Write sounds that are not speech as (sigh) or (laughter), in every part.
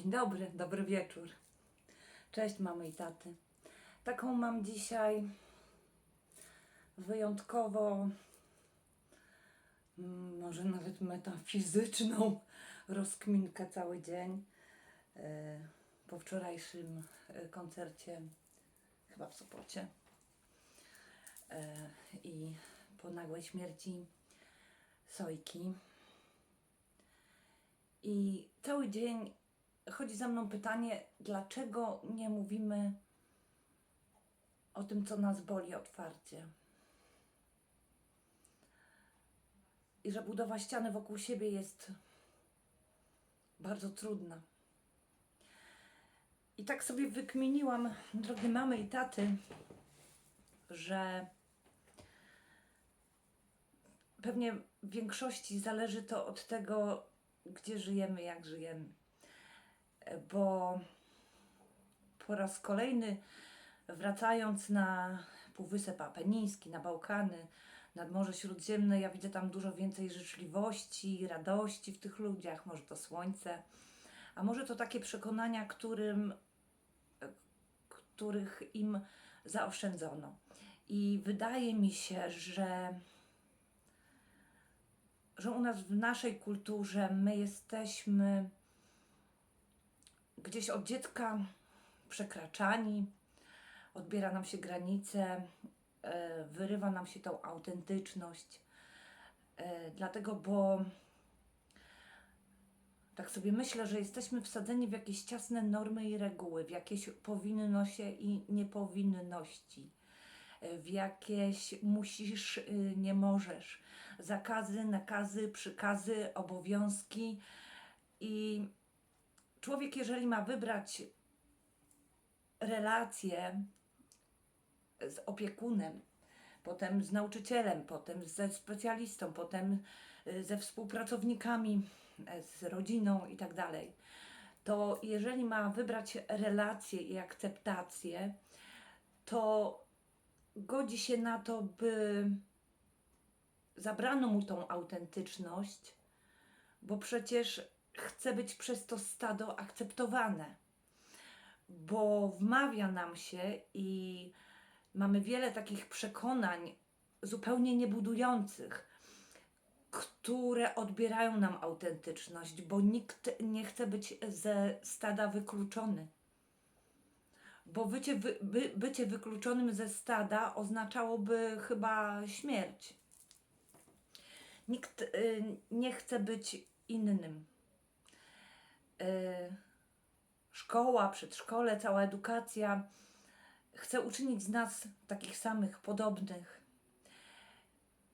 Dzień dobry, dobry wieczór. Cześć mamy i taty. Taką mam dzisiaj wyjątkowo, mm, może nawet metafizyczną rozkminkę cały dzień. e, Po wczorajszym e, koncercie, chyba w Sopocie e, i po nagłej śmierci Sojki. I cały dzień chodzi za mną pytanie, dlaczego nie mówimy o tym, co nas boli otwarcie. I że budowa ściany wokół siebie jest bardzo trudna. I tak sobie wykminiłam, drogie mamy i taty, że pewnie w większości zależy to od tego, gdzie żyjemy, jak żyjemy. Bo po raz kolejny, wracając na Półwysep Apeniński, na Bałkany, nad Morze Śródziemne, ja widzę tam dużo więcej życzliwości, radości w tych ludziach. Może to słońce, a może to takie przekonania, którym, których im zaoszczędzono. I wydaje mi się, że że u nas w naszej kulturze my jesteśmy gdzieś od dziecka przekraczani, odbiera nam się granice, e, wyrywa nam się tą autentyczność. E, Dlatego, bo tak sobie myślę, że jesteśmy wsadzeni w jakieś ciasne normy i reguły, w jakieś powinności i niepowinności, e, w jakieś musisz, y, nie możesz, zakazy, nakazy, przykazy, obowiązki. I człowiek, jeżeli ma wybrać relację z opiekunem, potem z nauczycielem, potem ze specjalistą, potem y, ze współpracownikami, e, z rodziną i tak dalej, to jeżeli ma wybrać relację i akceptację, to godzi się na to, by zabrano mu tą autentyczność, bo przecież chce być przez to stado akceptowane. Bo wmawia nam się i mamy wiele takich przekonań zupełnie niebudujących, które odbierają nam autentyczność, bo nikt nie chce być ze stada wykluczony. Bo bycie, wy, by, bycie wykluczonym ze stada oznaczałoby chyba śmierć. Nikt y, nie chce być innym. Y, szkoła, przedszkole, cała edukacja chce uczynić z nas takich samych, podobnych.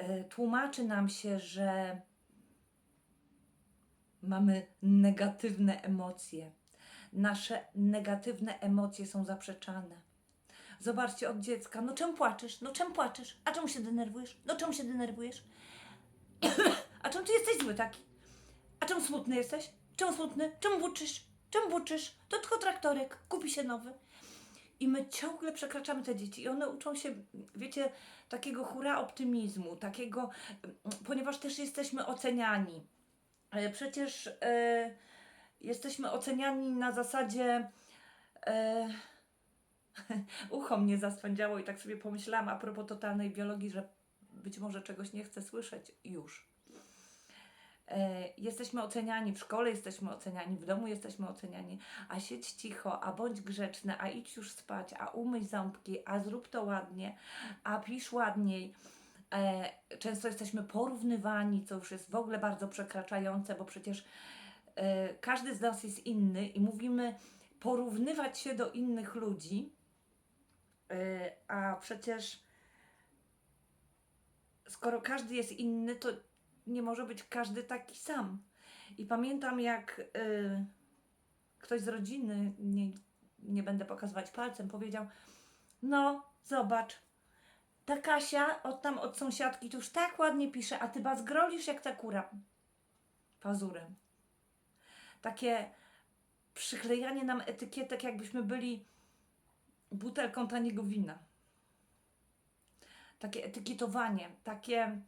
Y, tłumaczy nam się, że mamy negatywne emocje. Nasze negatywne emocje są zaprzeczane. Zobaczcie od dziecka, no czemu płaczesz? No czemu płaczesz? A czemu się denerwujesz? No czemu się denerwujesz? (coughs) A czemu ty jesteś zły taki? A czemu smutny jesteś? Czemu smutny? Czemu buczysz? Czemu buczysz? To tylko traktorek, kupi się nowy. I my ciągle przekraczamy te dzieci i one uczą się, wiecie, takiego hura optymizmu, takiego, ponieważ też jesteśmy oceniani. E, Przecież e, jesteśmy oceniani na zasadzie e, (laughs) ucho mnie zaswędziało i tak sobie pomyślałam a propos totalnej biologii, że być może czegoś nie chcę słyszeć już. E, jesteśmy oceniani w szkole, jesteśmy oceniani w domu, jesteśmy oceniani, a siedź cicho, a bądź grzeczny, a idź już spać, a umyj ząbki, a zrób to ładnie, a pisz ładniej. E, często jesteśmy porównywani, co już jest w ogóle bardzo przekraczające, bo przecież e, każdy z nas jest inny i mówimy porównywać się do innych ludzi, a przecież skoro każdy jest inny, to nie może być każdy taki sam. I pamiętam, jak y, ktoś z rodziny, nie, nie będę pokazywać palcem, powiedział: No, zobacz, ta Kasia od tam od sąsiadki to już tak ładnie pisze, a ty bazgrolisz jak ta kura pazurem. Takie przyklejanie nam etykietek, jakbyśmy byli butelką taniego wina takie etykietowanie, takie,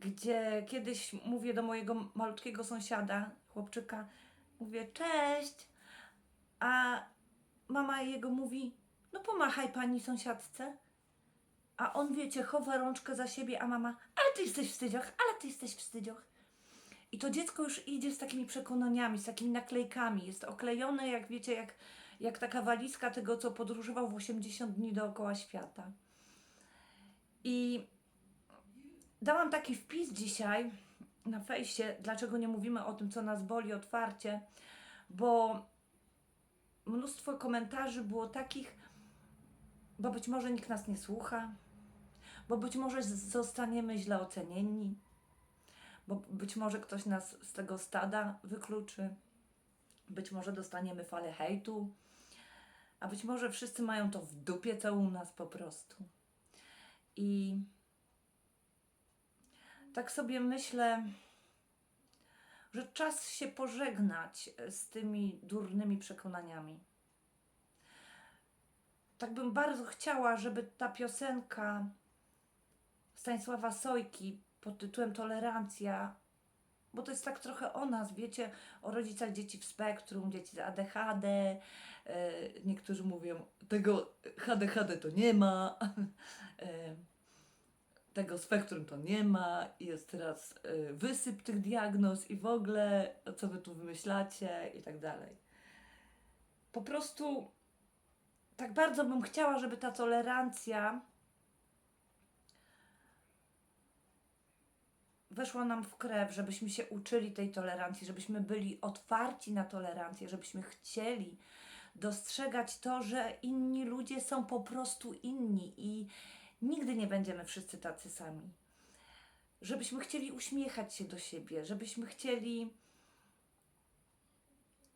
gdzie kiedyś mówię do mojego malutkiego sąsiada, chłopczyka, mówię, cześć, A mama jego mówi, no pomachaj pani sąsiadce. A on, wiecie, chowa rączkę za siebie, a mama, ale ty jesteś wstydzioch, ale ty jesteś wstydzioch. I to dziecko już idzie z takimi przekonaniami, z takimi naklejkami. Jest oklejone, jak wiecie, jak, jak taka walizka tego, co podróżował w 80 dni dookoła świata. I dałam taki wpis dzisiaj na fejsie, dlaczego nie mówimy o tym, co nas boli otwarcie, bo mnóstwo komentarzy było takich, bo być może nikt nas nie słucha, bo być może zostaniemy źle ocenieni, bo być może ktoś nas z tego stada wykluczy, być może dostaniemy falę hejtu, a być może wszyscy mają to w dupie, co u nas po prostu. I tak sobie myślę, że czas się pożegnać z tymi durnymi przekonaniami. Tak bym bardzo chciała, żeby ta piosenka Stanisława Sojki pod tytułem Tolerancja, bo to jest tak trochę o nas, wiecie, o rodzicach dzieci w spektrum, dzieci z ADHD. e, Niektórzy mówią, tego HDHD to nie ma, (laughs) e, tego spektrum to nie ma, jest teraz e, wysyp tych diagnoz i w ogóle, co wy tu wymyślacie i tak dalej. Po prostu tak bardzo bym chciała, żeby ta tolerancja weszła nam w krew, żebyśmy się uczyli tej tolerancji, żebyśmy byli otwarci na tolerancję, żebyśmy chcieli dostrzegać to, że inni ludzie są po prostu inni i nigdy nie będziemy wszyscy tacy sami. Żebyśmy chcieli uśmiechać się do siebie, żebyśmy chcieli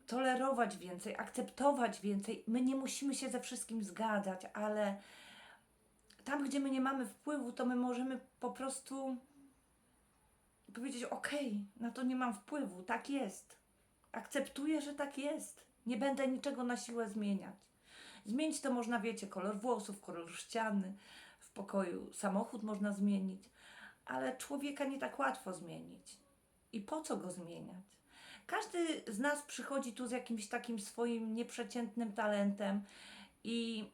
tolerować więcej, akceptować więcej. My nie musimy się ze wszystkim zgadzać, ale tam, gdzie my nie mamy wpływu, to my możemy po prostu powiedzieć: OK, na to nie mam wpływu, tak jest. Akceptuję, że tak jest. Nie będę niczego na siłę zmieniać. Zmienić to można, wiecie, kolor włosów, kolor ściany w pokoju, samochód można zmienić, ale człowieka nie tak łatwo zmienić. I po co go zmieniać? Każdy z nas przychodzi tu z jakimś takim swoim nieprzeciętnym talentem i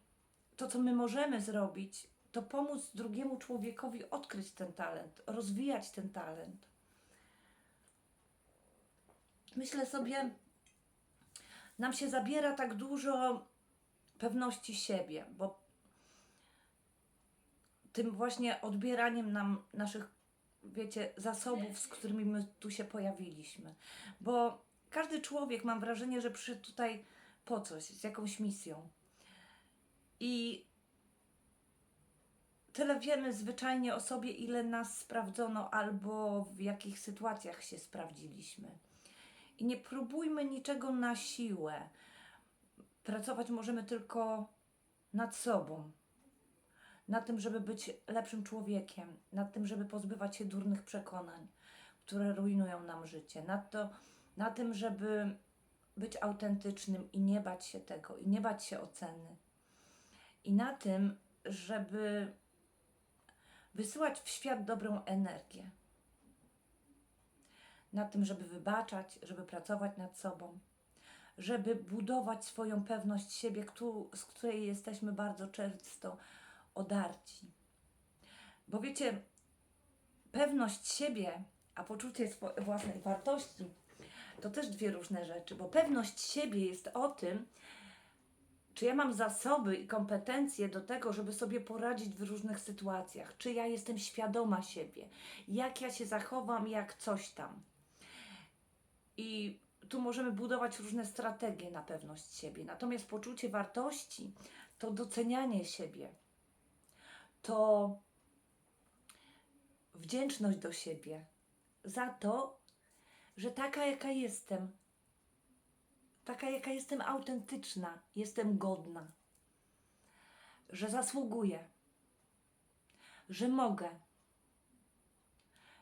to, co my możemy zrobić, to pomóc drugiemu człowiekowi odkryć ten talent, rozwijać ten talent. Myślę sobie, nam się zabiera tak dużo pewności siebie, bo tym właśnie odbieraniem nam naszych, wiecie, zasobów, z którymi my tu się pojawiliśmy. Bo każdy człowiek, mam wrażenie, że przyszedł tutaj po coś, z jakąś misją. I tyle wiemy zwyczajnie o sobie, ile nas sprawdzono albo w jakich sytuacjach się sprawdziliśmy. I nie próbujmy niczego na siłę. Pracować możemy tylko nad sobą, nad tym, żeby być lepszym człowiekiem, nad tym, żeby pozbywać się durnych przekonań, które rujnują nam życie, nad, to, na tym, żeby być autentycznym i nie bać się tego, i nie bać się oceny, i na tym, żeby wysyłać w świat dobrą energię. Na tym, żeby wybaczać, żeby pracować nad sobą, żeby budować swoją pewność siebie, z której jesteśmy bardzo często odarci. Bo wiecie, pewność siebie, a poczucie własnej wartości to też dwie różne rzeczy, bo pewność siebie jest o tym, czy ja mam zasoby i kompetencje do tego, żeby sobie poradzić w różnych sytuacjach, czy ja jestem świadoma siebie, jak ja się zachowam, jak coś tam. I tu możemy budować różne strategie na pewność siebie. Natomiast poczucie wartości to docenianie siebie, to wdzięczność do siebie za to, że taka, jaka jestem, taka, jaka jestem autentyczna, jestem godna, że zasługuję, że mogę,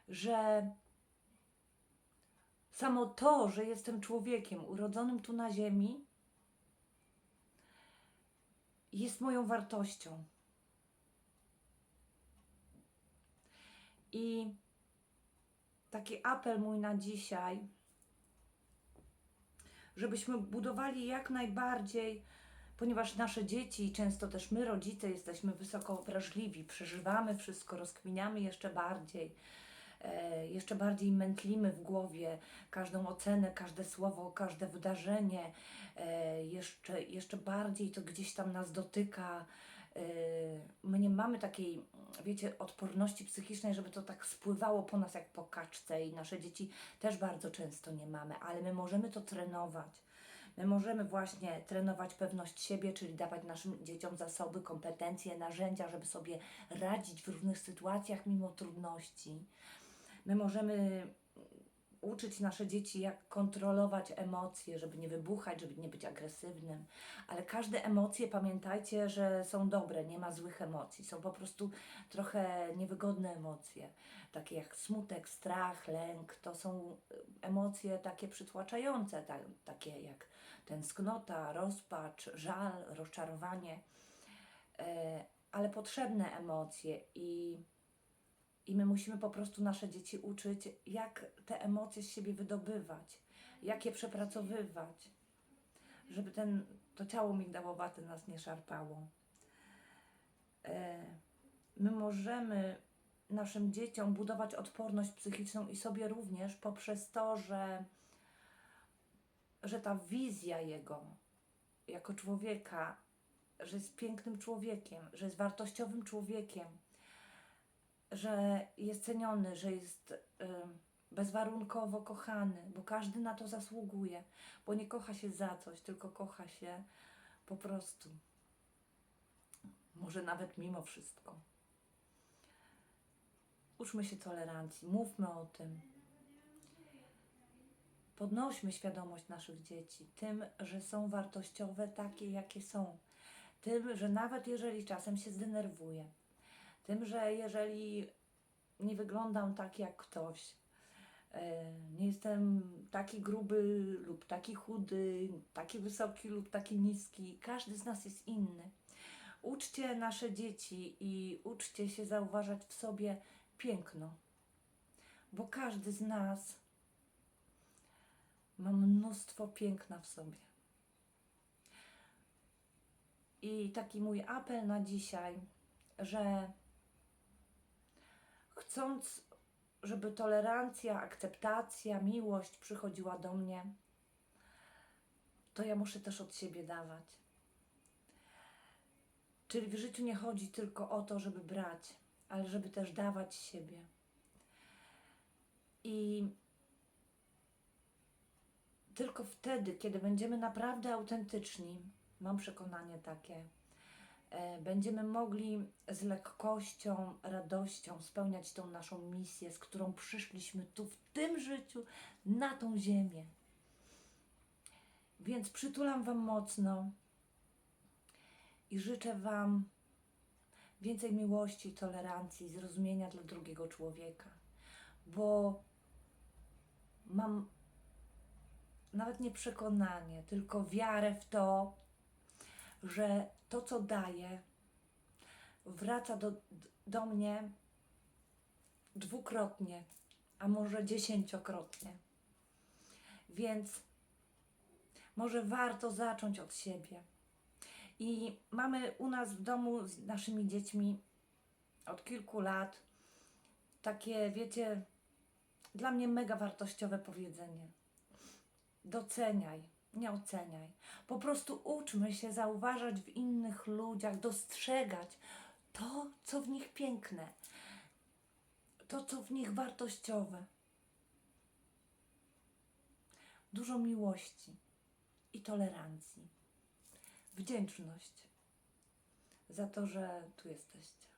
że samo to, że jestem człowiekiem urodzonym tu na Ziemi, jest moją wartością. I taki apel mój na dzisiaj, żebyśmy budowali jak najbardziej, ponieważ nasze dzieci, często też my, rodzice, jesteśmy wysoko wrażliwi, przeżywamy wszystko, rozkminiamy jeszcze bardziej, e, jeszcze bardziej mętlimy w głowie każdą ocenę, każde słowo, każde wydarzenie, e, jeszcze, jeszcze bardziej to gdzieś tam nas dotyka. E, My nie mamy takiej, wiecie, odporności psychicznej, żeby to tak spływało po nas jak po kaczce i nasze dzieci też bardzo często nie mamy, ale my możemy to trenować. My możemy właśnie trenować pewność siebie, czyli dawać naszym dzieciom zasoby, kompetencje, narzędzia, żeby sobie radzić w różnych sytuacjach mimo trudności. My możemy uczyć nasze dzieci, jak kontrolować emocje, żeby nie wybuchać, żeby nie być agresywnym. Ale każde emocje, pamiętajcie, że są dobre, nie ma złych emocji. Są po prostu trochę niewygodne emocje, takie jak smutek, strach, lęk. To są emocje takie przytłaczające, ta, takie jak tęsknota, rozpacz, żal, rozczarowanie, e, ale potrzebne emocje i i my musimy po prostu nasze dzieci uczyć, jak te emocje z siebie wydobywać, jak je przepracowywać, żeby ten, to ciało migdałowate nas nie szarpało. E, My możemy naszym dzieciom budować odporność psychiczną i sobie również poprzez to, że, że ta wizja jego jako człowieka, że jest pięknym człowiekiem, że jest wartościowym człowiekiem, że jest ceniony, że jest y, bezwarunkowo kochany, bo każdy na to zasługuje, bo nie kocha się za coś, tylko kocha się po prostu. Może nawet mimo wszystko. Uczmy się tolerancji, mówmy o tym. Podnośmy świadomość naszych dzieci tym, że są wartościowe takie, jakie są. Tym, że nawet jeżeli czasem się zdenerwuję, tym, że jeżeli nie wyglądam tak jak ktoś, e, nie jestem taki gruby lub taki chudy, taki wysoki lub taki niski, każdy z nas jest inny. Uczcie nasze dzieci i uczcie się zauważać w sobie piękno, bo każdy z nas ma mnóstwo piękna w sobie. I taki mój apel na dzisiaj, że chcąc, żeby tolerancja, akceptacja, miłość przychodziła do mnie, to ja muszę też od siebie dawać. Czyli w życiu nie chodzi tylko o to, żeby brać, ale żeby też dawać siebie. I tylko wtedy, kiedy będziemy naprawdę autentyczni, mam przekonanie takie, będziemy mogli z lekkością, radością spełniać tą naszą misję, z którą przyszliśmy tu w tym życiu, na tą ziemię. Więc przytulam Wam mocno i życzę Wam więcej miłości, tolerancji, zrozumienia dla drugiego człowieka, bo mam nawet nie przekonanie, tylko wiarę w to, że to, co daję, wraca do, do mnie dwukrotnie, a może dziesięciokrotnie. Więc może warto zacząć od siebie. I mamy u nas w domu z naszymi dziećmi od kilku lat takie, wiecie, dla mnie mega wartościowe powiedzenie. Doceniaj, nie oceniaj. Po prostu uczmy się zauważać w innych ludziach, dostrzegać to, co w nich piękne, to, co w nich wartościowe. Dużo miłości i tolerancji. Wdzięczność za to, że tu jesteście.